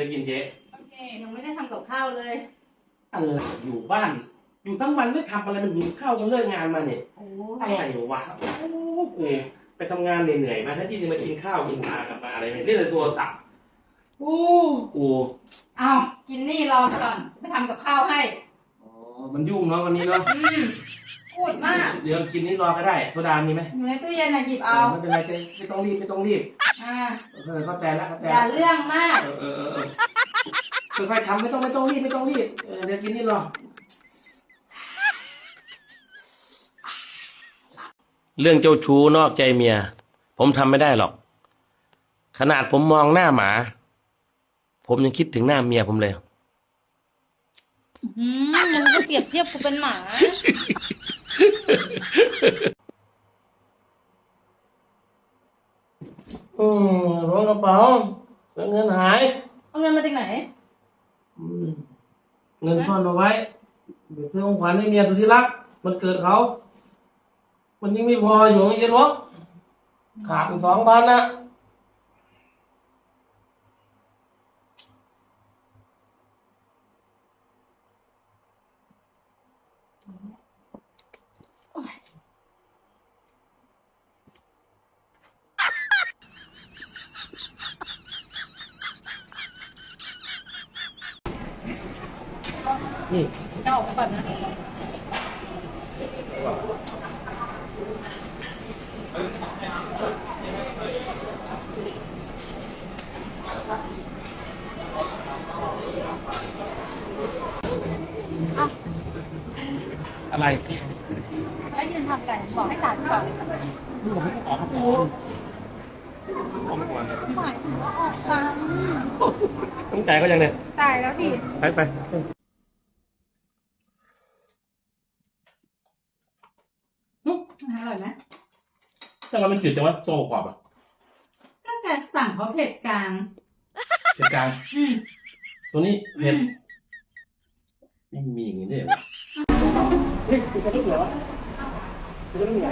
อะไรกินเจ๊โอเคยังไม่ได้ทำกับข้าวเลยอะไรอยู่บ้าน อยู่ทั้งวันไม่ทำอะไรมันหิวข้าวกันเลิกงานมาเนี่ยโอ้อะไรวะโอ้โหไปทำงานเหนื่อยๆมาถ้าที่จะมากินข้าวกินปลากลับมาอะไรไม่ได้เลยโทรศัพท์โอ้กูเอากินนี่รอก่อน ไปทำกับข้าวให้ อ๋อมันยุ่งเนาะวันนี้เนาะ อืม พูดมาก เดี๋ยวกินนี่รอก็ได้โซดามีไหมอยู่ในตู้เย็นนะหยิบเอา ไม่เป็นไรเจ๊ไม่ต้องรีบไม่ต้องรีบอ่า เออเข้าใจแล้วเข้าใจอย่าแล้วเรื่องมาก เออเออเออเออค่อยๆทำไม่ต้องไม่ต้องรีบไม่ต้องรีบเออเดี๋ยวกินนี่รอเรื่องเจ้าชู้นอกใจเมีย ผมทำไม่ได้หรอก ขนาดผมมองหน้าหมา ผมยังคิดถึงหน้าเมียผมเลย อืมมึงก็เปรียบเทียบกูเป็นหมา อืมรถกระเป๋าเงินหาย เอาเงินมาจากไหน อืมเงินซ่อนเอาไว้เดี๋ยวซื้อของขวัญให้เมียสุดที่รัก มันเกิดเขา มันยังไม่พออยู่ไอ้เย็นวะขาดอีกสองพันนะ นี่จะออกมาก่อนนะอะไรแล้วยืนทำอะไรบอกให้ตัดก่อนมึงบอกให้กูออกมาก่อนออกมาก่อนหมายถึงว่าออกฟังต้องจ่ายก็ยังเนี่ยตายแล้วดิไปไป อร่อยไหมแต่ว่ามันจืดจังวะโตกว่าป่ะก็แกสั่งเขาเผ็ดกลาง เผ็ดกลาง อืมตัวนี้อืเผ็ดมไม่มีอย่างนี้ด้วยเหรอเฮ้ยกูจะรู้เหรอกูจะรู้เหรอ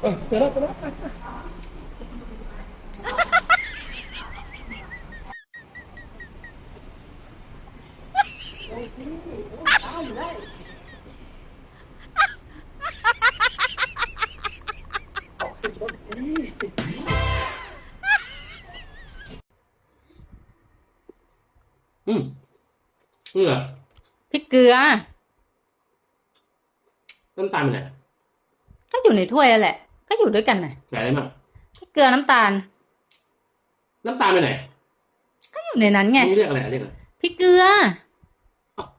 เออเจอแล้วเจอแล้ว อืมนี่เหรอพริกเกลือน้ำตาลไปไหนก็อยู่ในถ้วยนั่นแหละ ก็อยู่ด้วยกันน่ะไหนได้บ้างพริกเกลือน้ำตาล น้ำตาลไปไหนก็อยู่ในนั้นไงมึงเรียกอะไรเรียกอะไรพริกเกลืออ้าว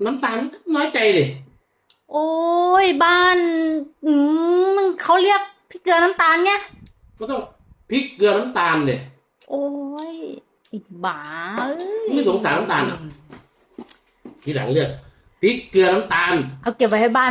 น้ำตาลน้อยใจเลยโอ้ยบ้านอืมมึงเขาเรียกพริกเกลือน้ำตาลไงก็ต้องพริกเกลือน้ำตาลเลยโอ้ยอีกบ้าเอ้ยไม่สงสารน้ำตาลเหรอทีหลังเลือกพริกเกลือน้ำตาล เอาเก็บไว้ให้บ้าน